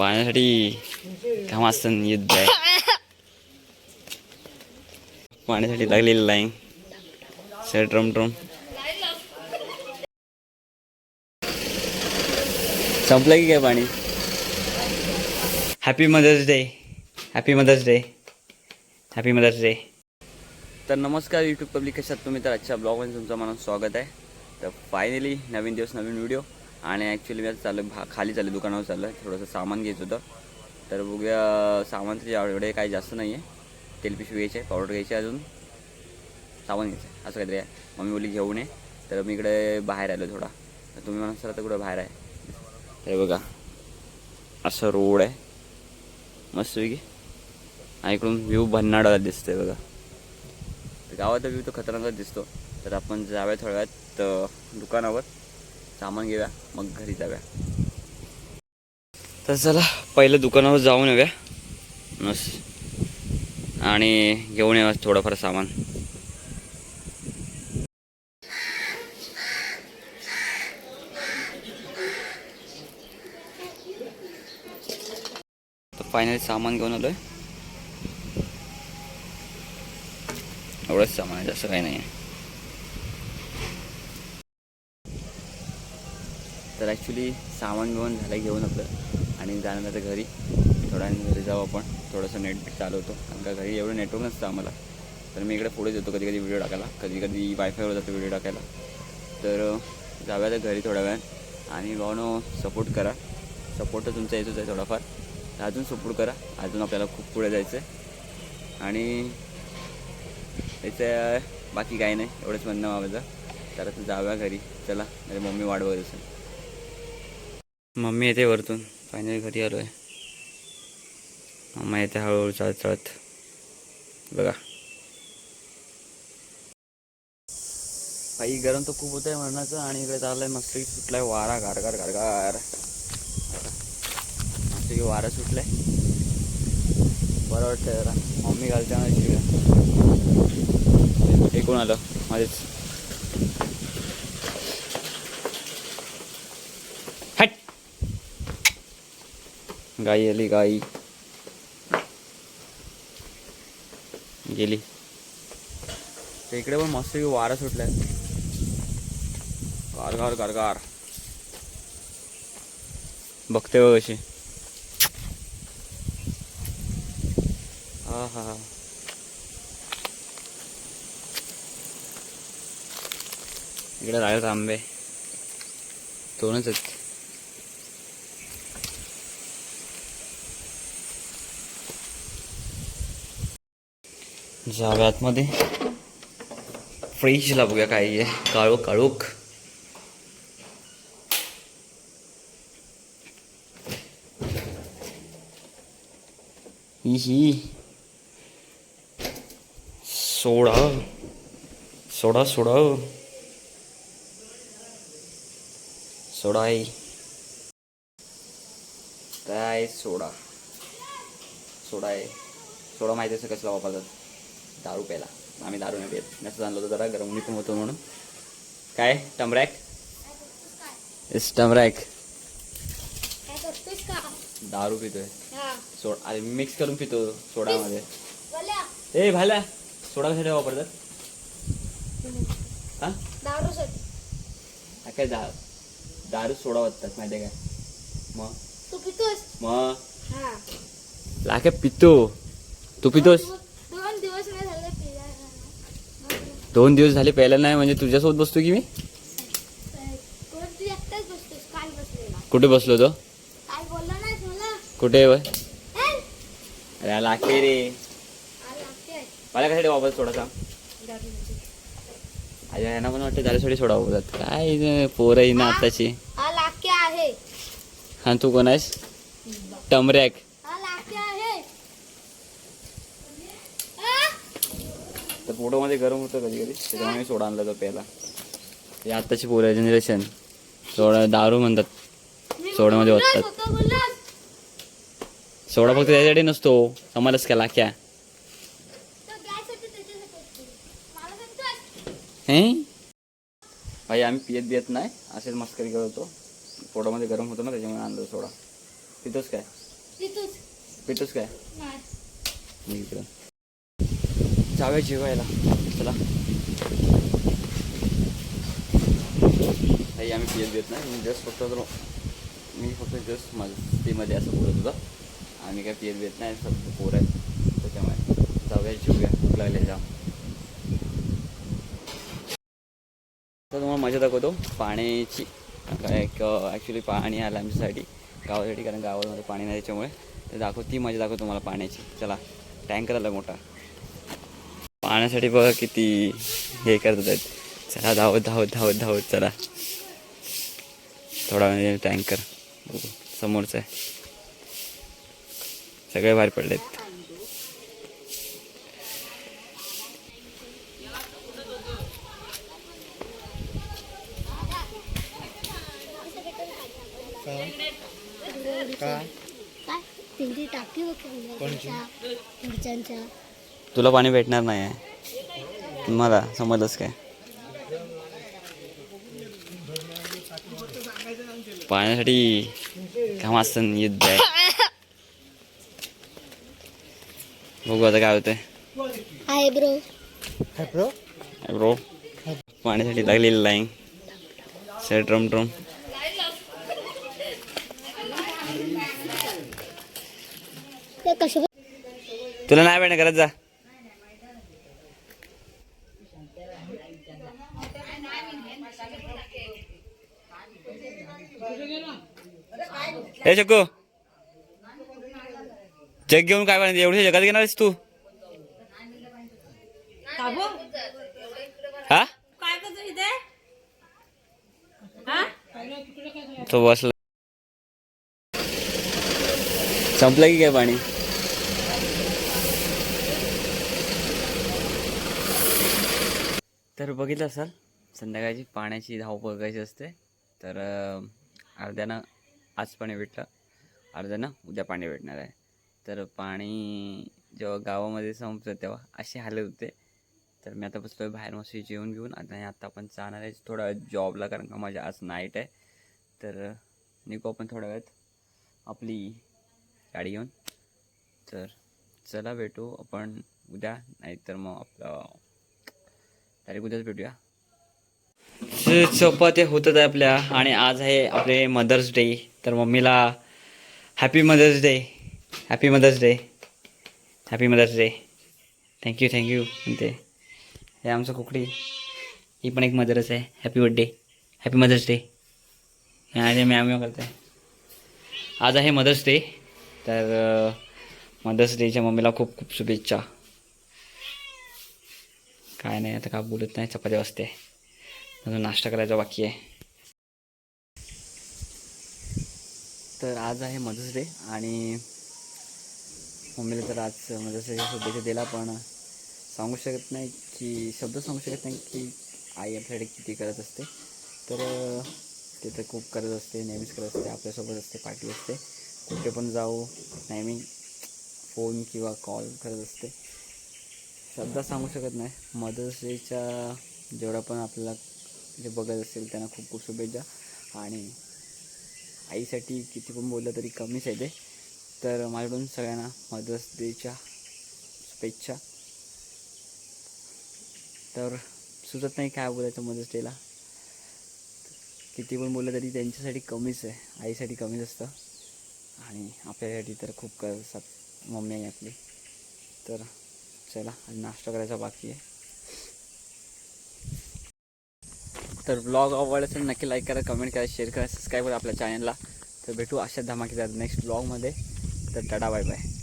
पाण्यासाठी घामासन युद्ध आहे पाण्यासाठी लागलेली लाईन. Sir term term. संपलं की काय पाणी? Happy mother's day happy mother's day happy mother's day तर नमस्कार यूट्यूब पब्लिक कशात तुम्ही तर आजच्या ब्लॉगमध्ये तुमचं मनात स्वागत आहे. तर फायनली नवीन दिवस नवीन व्हिडिओ आणि ॲक्च्युली मी आता चाललं भा खाली चाललं दुकानावर चाललं थोडंसं सामान घ्यायचं होतं. तर बघूया सामान तरी एवढे काही जास्त नाही आहे तेलपिशवी घ्यायची आहे पावडर घ्यायची आहे अजून. सामान घ्यायचं आहे असं काहीतरी आहे. मम्मी बोली घेऊन ये. तर मी इकडे बाहेर आलो थोडा. तर तुम्ही म्हणा सर आता कुठं बाहेर आहे? हे बघा असं रोड आहे. मस्तपैकी आणि इकडून व्ह्यू भन्नाडा दिसतोय बघा. तर गावाचा व्ह्यू तो खतरनाकच दिसतो. तर आपण जाऊया थोड्या वेळात दुकानावर. सामान घेऊया मग घरी जाऊया. तर चला पहिलं दुकानावर जाऊन येऊया. नस आणि घेऊन येऊया थोडंफार सामान. तर फायनली सामान घेऊन आलोय. एवढंच सामान आहे जास्त काही नाही आहे तर ॲक्च्युली सामान बिमान झालं घेऊन आपलं आणि जाणार तर घरी. थोड्या घरी जाऊ आपण. थोडंसं नेट बीट चालवतो कारण का घरी एवढं नेटवर्क नसतं आम्हाला. तर मी इकडे पुढे येतो कधी कधी व्हिडिओ टाकायला. कधी कधी वायफायवर जातो व्हिडिओ टाकायला. तर जाऊया तर घरी थोड्या वेळात आणि भावनो सपोर्ट करा. सपोर्ट तर तुमचा येतोच आहे थोडाफार. तर अजून सपोर्ट करा. अजून आपल्याला खूप पुढे जायचं आहे आणि त्याचं बाकी काही नाही. एवढंच म्हणणं माझं. तर आता जाऊया घरी. चला म्हणजे मम्मी वाढवत असेल. मम्मी येते वरतून. फायनली घरी आलो आहे मम्मा येते हळूहळू चालत चालत. बघा. काही गरम तर खूप होत आहे मरणाचं आणि इकडे चाललंय मस्त सुटलाय वारा गारगार गारगार मस्त की वारा सुटलाय. बरं वाटतंय जरा. मम्मी घालते ना कोण आलं? माझेच. गाई आली गाई. गेली. तर इकडे पण मस्त वारा सुटलाय. गार गार गार गार. बघते बघ अशी हा हा हा. इकडे राहिले आंबे. दोनच आहेत. जाऊया आतमध्ये फ्रीजला बघूया काय आहे. काळो काळोख ही ही सोडा. सोडा सोडा. सोडा आहे काय सोडा? सोडा आहे सोडा माहिती असं कसला वापरतात. दारू प्यायला. आम्ही दारू नाही पित. नसं जाणलं होतं जरा गरमणी पण होतो म्हणून. काय? टमरॅक? इस टमरॅक. दारू पितोय. हा सोडा. अरे मिक्स करून पितो सोडामध्ये. ए भाल्या सोडा कशासाठी वापरतात. हा? काय दा दारू सोडा वाटतात माहिती काय? मग तू पितोस? मग हा. लाके पितो. तू पितोस दोन दिवस नाही झाले पिला दोन दिवस झाले प्यायला नाही म्हणजे तुझ्यासोबत बसतो की मी? कुठे बसलो तो कुठे ए? अरे लाखे रे मला कशासाठी सांग. दारूसाठी. अरे यांना पण वाटतं त्याच्यासाठी सोडा वापरतात. काय पोरं आहे ना आताची. हा तू कोण आहेस? टमरॅक हा लाके आहे आ? पोटामध्ये गरम होतं कधी कधी त्याच्यामुळे मी सोडा आणला तो प्यायला. हे आत्ताची पोरं जनरेशन सोडा दारू म्हणतात. सोड्यामध्ये बोललोस. सोडा फक्त त्याच्यासाठी नसतो आम्हालाच काय लाख्या? हे? भाई आम्ही पियत बियत नाही असेच मस्करी करत होतो. पोटामध्ये गरम होतो ना त्याच्यामुळे आणलं सोडा. पितोच काय? पितोस. काय? इकडं. जाऊया जेवायला. चला. काही आम्ही पियत देत नाही मी जस्ट फक्त मी फक्त जस्ट मस्तीमध्ये असं बोलत होतं. आम्ही काय पियत देत नाही फक्त पोर आहेत. त्याच्यामुळे जाऊया जेवूया. भूक लागले जाम तर तुम्हाला मजा दाखवतो पाण्याची काय एक ॲक्च्युली पाणी आलं आमच्यासाठी गावासाठी कारण गावामध्ये पाणी नाही त्याच्यामुळे. तर दाखव ती मजा दाखवतो तुम्हाला पाण्याची. चला टँकर आला मोठा. पाण्यासाठी बघा किती हे करत आहेत चला धावत धावत धावत धावत चला. थोडा वेळ टँकर समोरचं आहे. सगळे बाहेर पडलेत. टाकी तुला पाणी भेटणार नाही आहे. मला समजलंच काय? पाण्यासाठी घामासन युद्ध आहे बघू आता काय होतंय. Hi bro. ब्रो. पाण्यासाठी लागलेली लाईन. Sir drum drum. ते कसे तुला नाही भेटणार करत जा. ए शकू जग घेऊन काय पाहिजे एवढी जगात घेणार आहेस तू? हा? हा? तो बसला. संपलं की काय पाणी? तर बघितलं असाल संध्याकाळची पाण्याची धावपळ कशी असते तर अर्ध्यानं आज पाणी भेटलं. अर्ध्यानं उद्या पाणी भेटणार आहे. तर पाणी जेव्हा गावामध्ये संपतं तेव्हा असे हालत होते. तर मी आता बसलो आहे बाहेर मस्त जेवण घेऊन आता आणि आता आपण जाणार आहे. थोडा जॉबला कारण का माझ्या आज नाईट आहे. तर निघू आपण थोड्या वेळात आपली गाडी घेऊन. तर चला भेटू आपण उद्या. नाहीतर मग आपलं तारीख उद्याच भेटूया. चपात्या होतच आहे आपल्या आणि आज आहे आपले मदर्स डे तर मम्मीला happy mother's day happy mother's day happy mother's day thank you thank you म्हणते. हे आमचं कुकडी. ही पण एक मदरच आहे. Happy birthday happy mother's day आणि मॅम मॅम करते आज आहे मदर्स डे तर मदर्स डेच्या मम्मीला खूप खूप शुभेच्छा. काय नाही आता का बोलत नाही. चपाती वाजते. अजून नाश्ता करायचा बाकी आहे. तर आज आहे मदर्स डे आणि मम्मीला तर आज मदर्स डे शुभेच्छा दिला पण सांगू शकत नाही की शब्द सांगू शकत नाही की आई आपल्याकडे किती करत असते. तर ते तर खूप करत असते नेहमीच करत असते आपल्यासोबत असते पार्टी असते. कुठे पण जाऊ नेहमी फोन किंवा कॉल करत असते. शब्दात सांगू शकत नाही. मदर्स डेच्या जेवढा पण आपल्याला जे बघत असेल त्यांना खूप खूप शुभेच्छा. आणि आईसाठी किती पण बोललं तरी कमीच आहे ते. तर माझ्याकडून सगळ्यांना मदर्स डेच्या शुभेच्छा. तर सुचत नाही काय बोलायचं मदर्स डेला किती पण बोललं तरी त्यांच्यासाठी कमीच आहे. आईसाठी कमीच असतं. आणि आपल्यासाठी तर खूप करतात मम्मी आहे आपली. तर चला आणि नाश्ता करायचा बाकी आहे. तर ब्लॉग आवडला असेल नक्की लाईक करा कमेंट करा शेअर करा सबस्क्राईब करा आपल्या चॅनलला तर भेटू अशा धमाकेदार नेक्स्ट ब्लॉगमध्ये तर टाटा बाय बाय